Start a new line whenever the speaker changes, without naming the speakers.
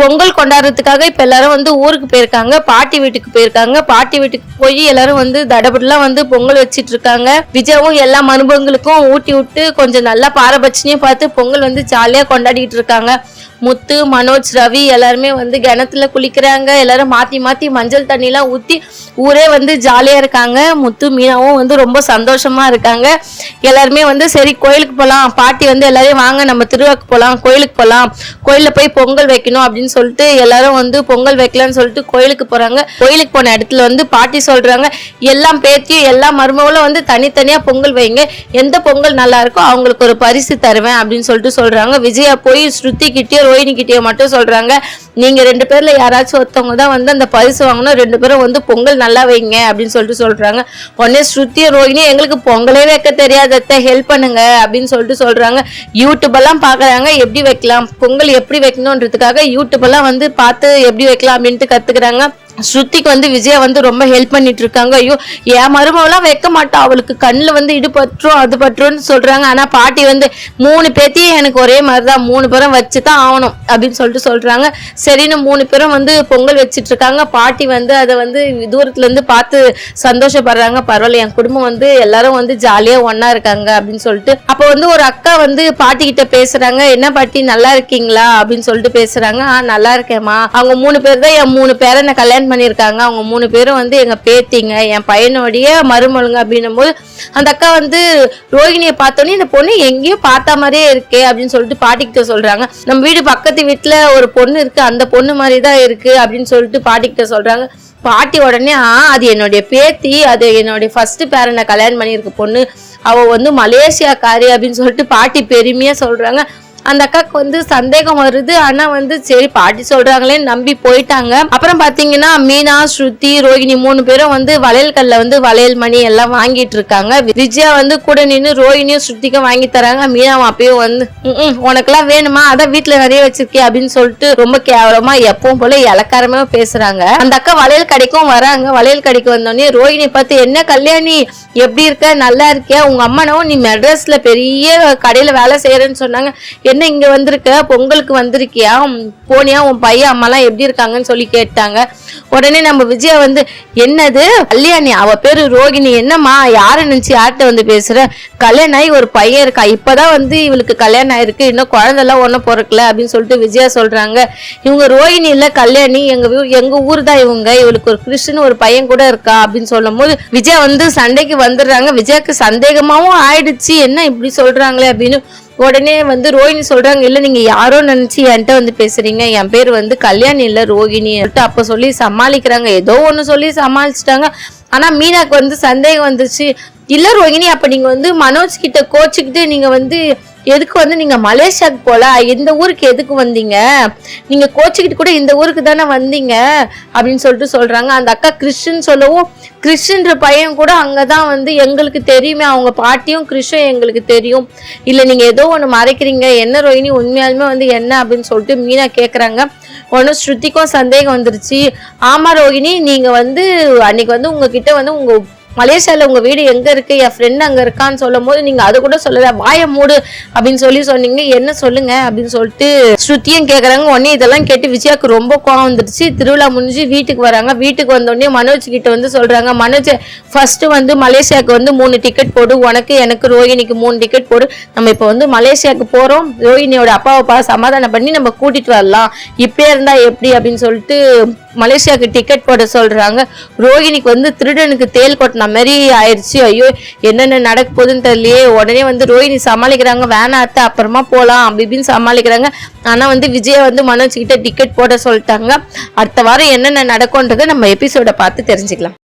பொங்கல் கொண்டாடுறதுக்காக இப்ப எல்லாரும் வந்து ஊருக்கு போயிருக்காங்க பாட்டி வீட்டுக்கு போயிருக்காங்க. பாட்டி வீட்டுக்கு போய் எல்லாரும் வந்து தடபடலாம் வந்து பொங்கல் வச்சிட்டு இருக்காங்க. விஜயாவும் எல்லா மருமகளுக்கும் ஊட்டி விட்டு கொஞ்சம் நல்லா பாரபட்சனையும் பார்த்து பொங்கல் வந்து ஜாலியா கொண்டாடிட்டு இருக்காங்க. முத்து மனோஜ் ரவி எல்லாருமே வந்து கிணத்துல குளிக்கிறாங்க. எல்லாரும் மாத்தி மாத்தி மஞ்சள் தண்ணிலாம் ஊத்தி ஊரே வந்து ஜாலியா இருக்காங்க. முத்து மீனாவும் வந்து ரொம்ப சந்தோஷமா இருக்காங்க. எல்லாருமே வந்து சரி கோயிலுக்கு போகலாம் பாட்டி வந்து எல்லாரையும் வாங்க நம்ம திருவாக்கு போகலாம் கோயிலுக்கு போகலாம் கோயிலில் போய் பொங்கல் வைக்கணும் அப்படின்னு சொல்லிட்டு எல்லாரும் வந்து பொங்கல் வைக்கலாம்னு சொல்லிட்டு கோயிலுக்கு போறாங்க. கோயிலுக்கு போன இடத்துல வந்து பாட்டி சொல்றாங்க எல்லாம் பேத்தியும் எல்லா மருமகளும் வந்து தனித்தனியா பொங்கல் வைங்க. எந்த பொங்கல் நல்லா இருக்கோ அவங்களுக்கு ஒரு பரிசு தருவேன் அப்படின்னு சொல்லிட்டு சொல்றாங்க. விஜயா போய் ஸ்ருதி கிட்டே ரோஹினிக்கிட்டே மட்டும் சொல்றாங்க. நீங்க ரெண்டு பேர்ல யாராச்சும் ஒருத்தவங்க தான் வந்து அந்த பரிசு வாங்கணும் ரெண்டு பேரும் வந்து பொங்கல் நல்லா வைங்க அப்படின்னு சொல்லிட்டு சொல்றாங்க. உடனே ஸ்ருதியும் ரோஹினி எங்களுக்கு பொங்கலே வைக்க தெரியாதத்த ஹெல்ப் பண்ணுங்க அப்படின்னு சொல்லிட்டு சொல்றாங்க. யூடியூப் எல்லாம் பாக்குறாங்க எப்படி வைக்கலாம் பொங்கல் எப்படி வைக்கணுன்றதுக்காக யூடியூப் எல்லாம் வந்து பார்த்து எப்படி வைக்கலாம் அப்படின்ட்டு கத்துக்கிறாங்க. ஸ்ருதிக்கு வந்து விஜயா வந்து ரொம்ப ஹெல்ப் பண்ணிட்டு இருக்காங்க ஐயோ என் மருமவெல்லாம் வைக்க மாட்டா. அவளுக்கு கண்ணில் வந்து இது பற்றும் அது பற்றும்னு சொல்றாங்க. ஆனா பாட்டி வந்து மூணு பேத்தையும் எனக்கு ஒரே மாதிரி தான் மூணு பேரும் வச்சு தான் ஆகணும் அப்படின்னு சொல்லிட்டு சொல்றாங்க. சரின்னு மூணு பேரும் வந்து பொங்கல் வச்சிட்டு இருக்காங்க பாட்டி வந்து அதை வந்து தூரத்துல இருந்து பார்த்து சந்தோஷப்படுறாங்க. பரவாயில்ல என் குடும்பம் வந்து எல்லாரும் வந்து ஜாலியா ஒன்றா இருக்காங்க அப்படின்னு சொல்லிட்டு. அப்ப வந்து ஒரு அக்கா வந்து பாட்டி கிட்ட பேசுறாங்க. என்ன பாட்டி நல்லா இருக்கீங்களா? அப்படின்னு சொல்லிட்டு பேசுறாங்க. ஆ நல்லா இருக்கேம்மா. அவங்க மூணு பேர் தான் என் மூணு பேரை என்ன கல்யாணம் பண்ணியிருக்காங்க. அவங்க மூணு பேரும் வந்து எங்கள் பேத்திங்க என் பையனுடைய மருமலுங்க அப்படின்னும் போது அந்த அக்கா வந்து ரோகிணியை பார்த்தோன்னே இந்த பொண்ணு எங்கேயோ பார்த்த மாதிரியே இருக்கே அப்படின்னு சொல்லிட்டு பாட்டிக்கிட்ட சொல்கிறாங்க நம்ம வீடு பக்கத்து வீட்டில் ஒரு பொண்ணு இருக்குது அந்த பொண்ணு மாதிரி தான் இருக்குது அப்படின்னு சொல்லிட்டு பாட்டிக்கிட்ட சொல்கிறாங்க பாட்டி உடனே ஆ அது என்னுடைய பேத்தி அது என்னுடைய ஃபர்ஸ்ட் பேரனை கல்யாணம் பண்ணியிருக்க பொண்ணு. அவள் வந்து மலேசியாக்காரி அப்படின்னு சொல்லிட்டு பாட்டி பெருமையாக சொல்கிறாங்க அந்த அக்காக்கு வந்து சந்தேகம் வருது. ஆனா வந்து சரி பாட்டி சொல்றாங்களே நம்பி போயிட்டாங்க. அப்புறம் பாத்தீங்கன்னா மீனா ஸ்ருதி ரோஹிணி மூணு பேரும் வந்து வளையல் கல்ல வந்து வளையல் மணி எல்லாம் வாங்கிட்டு இருக்காங்க. விஜயா வந்து கூட நின்று ரோஹிணியும் ஸ்ருதிக்கும் வாங்கி தராங்க. மீனாவும் அப்பயும் வந்து "ம்ம், உனக்கெல்லாம் வேணுமா? அதான் வீட்டுல நிறைய வச்சிருக்கே அப்படின்னு சொல்லிட்டு ரொம்ப கேவலமா எப்பவும் போல இலக்காரமா பேசுறாங்க. அந்த அக்கா வளையல் கடைக்கும் வராங்க. வளையல் கடைக்கு வந்தோடனே ரோஹிணி பார்த்து என்ன கல்யாணி? எப்படி இருக்க? நல்லா இருக்கியா? உங்க அம்மானவும் நீ மெட்ராஸ்ல பெரிய கடையில வேலை செய்யறேன்னு சொன்னாங்க. என்ன இங்க வந்திருக்க? பொங்கலுக்கு வந்திருக்கியா? போனியா? உன் பையன் அம்மாலாம் எப்படி இருக்காங்கன்னு சொல்லி கேட்டாங்க. உடனே நம்ம விஜயா வந்து என்னது? கல்யாணி அவ பேரு ரோகிணி. என்னம்மா யாரை நினைச்சு யார்கிட்ட வந்து பேசுற? கல்யாணம் ஆகி ஒரு பையன் இருக்கா? இப்பதான் வந்து இவளுக்கு கல்யாணம் ஆயிருக்கு. இன்னும் குழந்தைலாம் ஒன்றும் பிறக்கல அப்படின்னு சொல்லிட்டு விஜயா சொல்றாங்க. இவங்க ரோகிணி இல்ல கல்யாணி. எங்க எங்க ஊர் தான் இவங்க. இவளுக்கு ஒரு கிருஷ்ணன் ஒரு பையன் கூட இருக்கா? அப்படின்னு சொல்லும் போது விஜயா வந்து சண்டைக்கு வந்துடுறாங்க. விஜயாக்கு சந்தேகமாவும் ஆயிடுச்சு. என்ன இப்படி சொல்றாங்களே அப்படின்னு உடனே வந்து ரோஹிணி சொல்றாங்க இல்ல நீங்க யாரோ நினைச்சு என்கிட்ட வந்து பேசுறீங்க. என் பேர் வந்து கல்யாணி இல்ல ரோகிணி சொல்லிட்டு அப்ப சொல்லி சமாளிக்கிறாங்க. ஏதோ ஒண்ணு சொல்லி சமாளிச்சிட்டாங்க. ஆனா மீனாக்கு வந்து சந்தேகம் வந்துச்சு. இல்ல ரோஹிணி அப்ப நீங்க வந்து மனோஜ் கிட்ட கோச்சுக்கிட்டு நீங்க வந்து எதுக்கு வந்து நீங்க மலேசியாவுக்கு போல? இந்த ஊருக்கு எதுக்கு வந்தீங்க? நீங்க கோச்சிக்கிட்டு கூட இந்த ஊருக்கு தானே வந்தீங்க? அப்படின்னு சொல்லிட்டு சொல்றாங்க. அந்த அக்கா கிறிஸ்டின் சொல்லவும் கிறிஸ்டின்ற பையன் கூட அங்கதான் வந்து எங்களுக்கு தெரியுமே. அவங்க பாட்டியும் கிறிஷும் எங்களுக்கு தெரியும். இல்ல நீங்க ஏதோ ஒண்ணு மறைக்கிறீங்க. என்ன ரோஹினி உண்மையாலுமே வந்து என்ன அப்படின்னு சொல்லிட்டு மீனா கேக்குறாங்க. ஒன்னும் ஸ்ருதிக்கும் சந்தேகம் வந்துருச்சு. ஆமா ரோகிணி நீங்க வந்து அன்னைக்கு வந்து உங்ககிட்ட வந்து உங்க மலேசியால உங்க வீடு எங்க இருக்கு? என் ஃப்ரெண்ட் அங்க இருக்கான்னு சொல்லும் போது நீங்க அது கூட சொல்லல வாய மூடு அப்படின்னு சொல்லி சொன்னீங்க. என்ன சொல்லுங்க? அப்படின்னு சொல்லிட்டு ஸ்ருத்தியும் கேக்குறாங்க. உடனே இதெல்லாம் கேட்டு விஜயாக்கு ரொம்ப கோவம் வந்துடுச்சு. திருவிழா முடிஞ்சு வீட்டுக்கு வராங்க. வீட்டுக்கு வந்தோடனே மனோஜ் கிட்ட வந்து சொல்றாங்க மனோஜ் ஃபர்ஸ்ட் வந்து மலேசியாவுக்கு வந்து மூணு டிக்கெட் போடு. உனக்கு எனக்கு ரோஹிணிக்கு மூணு டிக்கெட் போடு. நம்ம இப்போ வந்து மலேசியாவுக்கு போறோம். ரோஹிணியோட அப்பாவை அப்பா சமாதானம் பண்ணி நம்ம கூட்டிட்டு வரலாம். இப்படியே இருந்தா எப்படி? அப்படின்னு சொல்லிட்டு மலேசியாவுக்கு டிக்கெட் போட சொல்றாங்க. ரோஹிணிக்கு வந்து திருடனுக்கு தேல் கொட்டின மாதிரி ஆயிடுச்சு. ஐயோ என்னென்ன நடக்க போகுதுன்னு தெரியலையே. உடனே வந்து ரோஹிணி சமாளிக்கிறாங்க. வேணாத்த அப்புறமா போகலாம் அப்படி இப்படின்னு சமாளிக்கிறாங்க. ஆனா வந்து விஜயை வந்து மனோஜ் கிட்ட டிக்கெட் போட சொல்லிட்டாங்க. அடுத்த வாரம் என்னென்ன நடக்கும்ன்றதை நம்ம எபிசோட பார்த்து தெரிஞ்சுக்கலாம்.